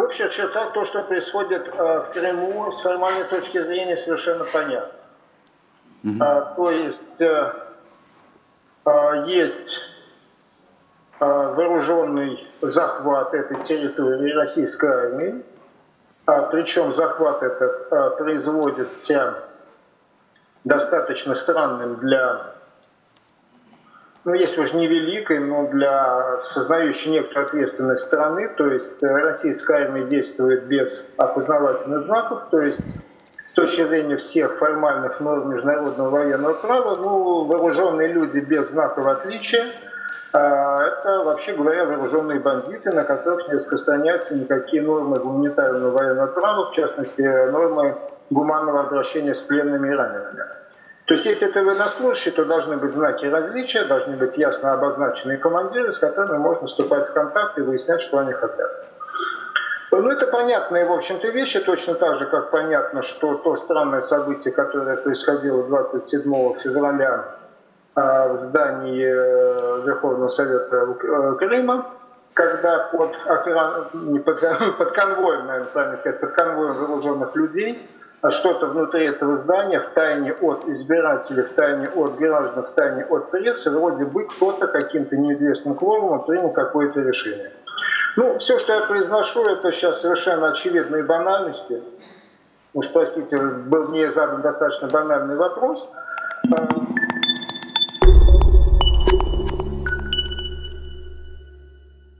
общих чертах то, что происходит э, в Крыму, с формальной точки зрения совершенно понятно. Угу. То есть есть вооруженный захват этой территории российской армии, причем захват этот производится достаточно странным для ну, если уж не великой, но для сознающей некоторую ответственность страны, то есть э, российская армия действует без опознавательных знаков, то есть с точки зрения всех формальных норм международного военного права, ну, вооруженные люди без знаков отличия, а, это, вообще говоря, вооруженные бандиты, на которых не распространяются никакие нормы гуманитарного военного права, в частности, нормы гуманного обращения с пленными и ранеными. То есть, если это военнослужащий, то должны быть знаки различия, должны быть ясно обозначенные командиры, с которыми можно вступать в контакт и выяснять, что они хотят. Ну, это понятные, в общем-то, вещи, точно так же, как понятно, что то странное событие, которое происходило 27 февраля а, в здании э, Верховного Совета э, Крыма, когда под, охран... под, под конвоем, наверное, правильно сказать, под конвоем вооруженных людей что-то внутри этого здания, в тайне от избирателей, в тайне от граждан, в тайне от прессы, вроде бы кто-то каким-то неизвестным кворумом принял какое-то решение. Ну, все, что я произношу, это сейчас совершенно очевидные банальности. Уж простите, был мне задан достаточно банальный вопрос. А,